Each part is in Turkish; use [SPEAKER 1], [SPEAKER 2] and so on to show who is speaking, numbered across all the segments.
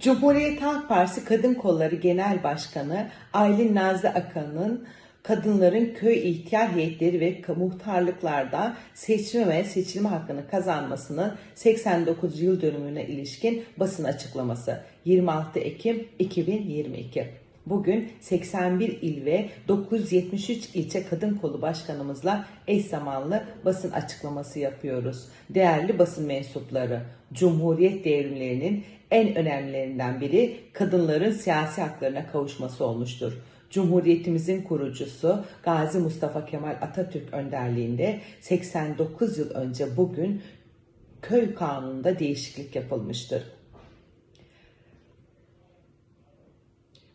[SPEAKER 1] Cumhuriyet Halk Partisi Kadın Kolları Genel Başkanı Aylin Nazlı Akan'ın kadınların köy ihtiyar heyetleri ve muhtarlıklarda seçme ve seçilme hakkını kazanmasının 89 yıl dönümüne ilişkin basın açıklaması 26 Ekim 2022. Bugün 81 il ve 973 ilçe kadın kolu başkanımızla eş zamanlı basın açıklaması yapıyoruz. Değerli basın mensupları, Cumhuriyet devrimlerinin en önemlilerinden biri kadınların siyasi haklarına kavuşması olmuştur. Cumhuriyetimizin kurucusu Gazi Mustafa Kemal Atatürk önderliğinde 89 yıl önce bugün köy kanununda değişiklik yapılmıştır.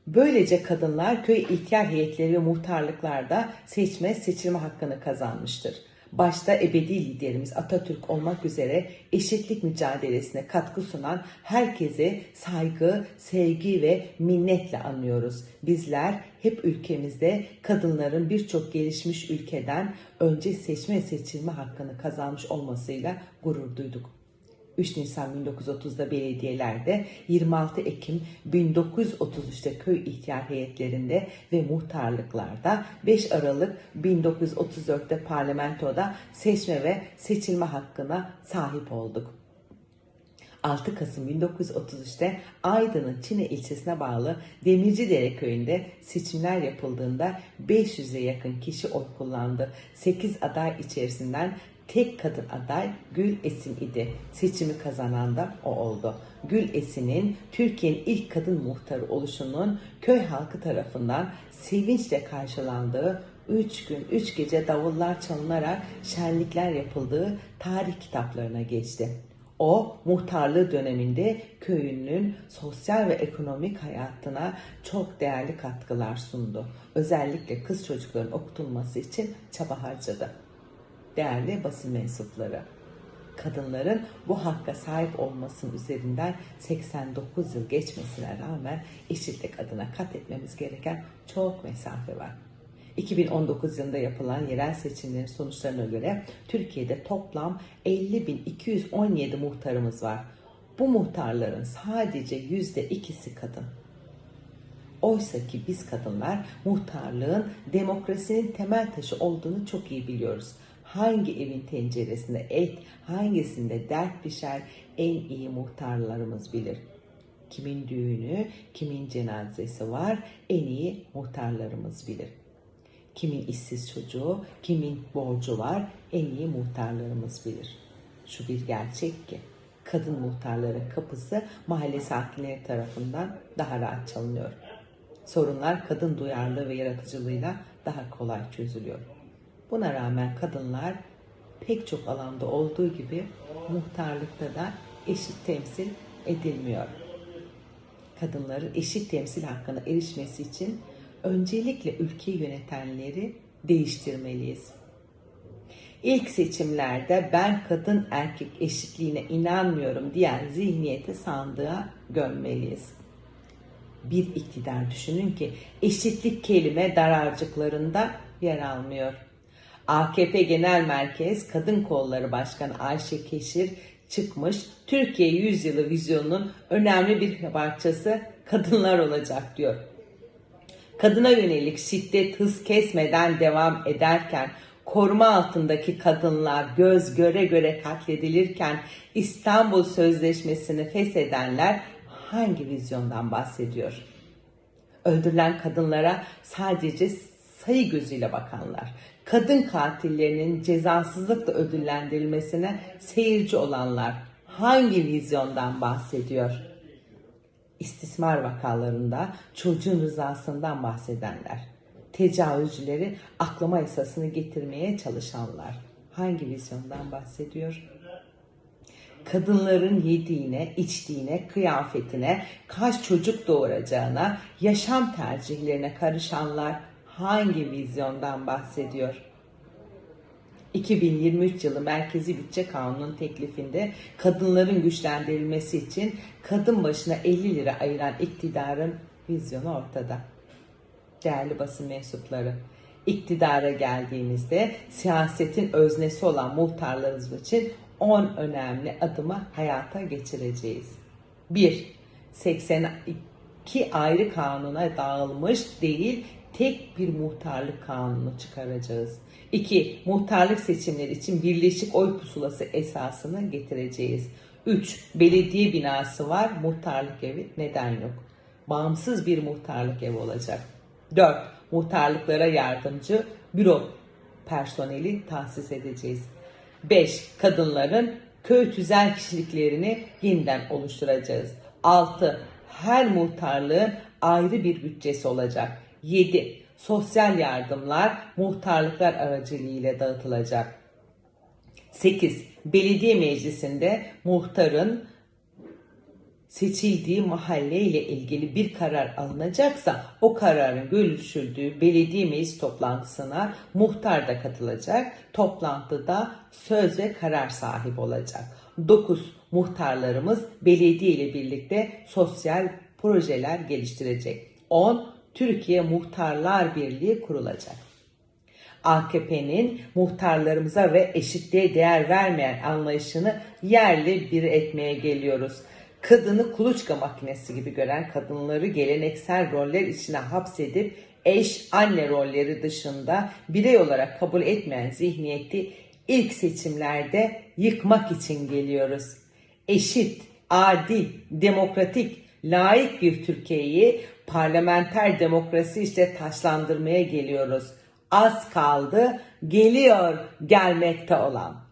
[SPEAKER 1] Böylece kadınlar köy ihtiyar heyetleri ve muhtarlıklarda seçme seçilme hakkını kazanmıştır. Başta ebedi liderimiz Atatürk olmak üzere eşitlik mücadelesine katkı sunan herkese saygı, sevgi ve minnetle anıyoruz. Bizler hep ülkemizde kadınların birçok gelişmiş ülkeden önce seçme seçilme hakkını kazanmış olmasıyla gurur duyduk. 3 Nisan 1930'da belediyelerde, 26 Ekim 1933'te köy ihtiyar heyetlerinde ve muhtarlıklarda, 5 Aralık 1934'te parlamentoda seçme ve seçilme hakkına sahip olduk. 6 Kasım 1933'te Aydın'ın Çine ilçesine bağlı Demircidere köyünde seçimler yapıldığında 500'e yakın kişi oy kullandı. 8 aday içerisinden tek kadın aday Gül Esin idi. Seçimi kazanan da o oldu. Gül Esin'in Türkiye'nin ilk kadın muhtarı oluşunun köy halkı tarafından sevinçle karşılandığı 3 gün 3 gece davullar çalınarak şenlikler yapıldığı tarih kitaplarına geçti. O muhtarlığı döneminde köyünün sosyal ve ekonomik hayatına çok değerli katkılar sundu. Özellikle kız çocukların okutulması için çaba harcadı değerli basın mensupları. Kadınların bu hakka sahip olmasının üzerinden 89 yıl geçmesine rağmen eşitlik adına kat etmemiz gereken çok mesafe var. 2019 yılında yapılan yerel seçimlerin sonuçlarına göre Türkiye'de toplam 50.217 muhtarımız var. Bu muhtarların sadece %2'si kadın. Oysa ki biz kadınlar muhtarlığın demokrasinin temel taşı olduğunu çok iyi biliyoruz hangi evin tenceresinde et, hangisinde dert pişer en iyi muhtarlarımız bilir. Kimin düğünü, kimin cenazesi var en iyi muhtarlarımız bilir. Kimin işsiz çocuğu, kimin borcu var en iyi muhtarlarımız bilir. Şu bir gerçek ki kadın muhtarların kapısı mahalle sakinleri tarafından daha rahat çalınıyor. Sorunlar kadın duyarlılığı ve yaratıcılığıyla daha kolay çözülüyor. Buna rağmen kadınlar pek çok alanda olduğu gibi muhtarlıkta da eşit temsil edilmiyor. Kadınların eşit temsil hakkına erişmesi için öncelikle ülkeyi yönetenleri değiştirmeliyiz. İlk seçimlerde ben kadın erkek eşitliğine inanmıyorum diyen zihniyeti sandığa gömmeliyiz. Bir iktidar düşünün ki eşitlik kelime dararcıklarında yer almıyor. AKP Genel Merkez Kadın Kolları Başkanı Ayşe Keşir çıkmış Türkiye Yüzyılı vizyonunun önemli bir parçası kadınlar olacak diyor. Kadına yönelik şiddet hız kesmeden devam ederken koruma altındaki kadınlar göz göre göre katledilirken İstanbul Sözleşmesi'ni feshedenler hangi vizyondan bahsediyor? Öldürülen kadınlara sadece sayı gözüyle bakanlar, kadın katillerinin cezasızlıkla ödüllendirilmesine seyirci olanlar hangi vizyondan bahsediyor? İstismar vakalarında çocuğun rızasından bahsedenler, tecavüzcüleri aklama esasını getirmeye çalışanlar hangi vizyondan bahsediyor? kadınların yediğine, içtiğine, kıyafetine, kaç çocuk doğuracağına, yaşam tercihlerine karışanlar hangi vizyondan bahsediyor? 2023 yılı Merkezi Bütçe Kanunu'nun teklifinde kadınların güçlendirilmesi için kadın başına 50 lira ayıran iktidarın vizyonu ortada. Değerli basın mensupları, iktidara geldiğimizde siyasetin öznesi olan muhtarlarımız için 10 önemli adımı hayata geçireceğiz. 1. 82 ayrı kanuna dağılmış değil, tek bir muhtarlık kanunu çıkaracağız. 2. Muhtarlık seçimleri için birleşik oy pusulası esasını getireceğiz. 3. Belediye binası var, muhtarlık evi neden yok? Bağımsız bir muhtarlık evi olacak. 4. Muhtarlıklara yardımcı büro personeli tahsis edeceğiz. 5. Kadınların köy tüzel kişiliklerini yeniden oluşturacağız. 6. Her muhtarlığın ayrı bir bütçesi olacak. 7. Sosyal yardımlar muhtarlıklar aracılığıyla dağıtılacak. 8. Belediye meclisinde muhtarın seçildiği mahalle ile ilgili bir karar alınacaksa o kararın görüşüldüğü belediye meclis toplantısına muhtar da katılacak. Toplantıda söz ve karar sahibi olacak. 9. Muhtarlarımız belediye ile birlikte sosyal projeler geliştirecek. 10. Türkiye Muhtarlar Birliği kurulacak. AKP'nin muhtarlarımıza ve eşitliğe değer vermeyen anlayışını yerli bir etmeye geliyoruz. Kadını kuluçka makinesi gibi gören kadınları geleneksel roller içine hapsedip eş, anne rolleri dışında birey olarak kabul etmeyen zihniyeti ilk seçimlerde yıkmak için geliyoruz. Eşit, adil, demokratik, layık bir Türkiye'yi parlamenter demokrasi işte taşlandırmaya geliyoruz. Az kaldı, geliyor gelmekte olan.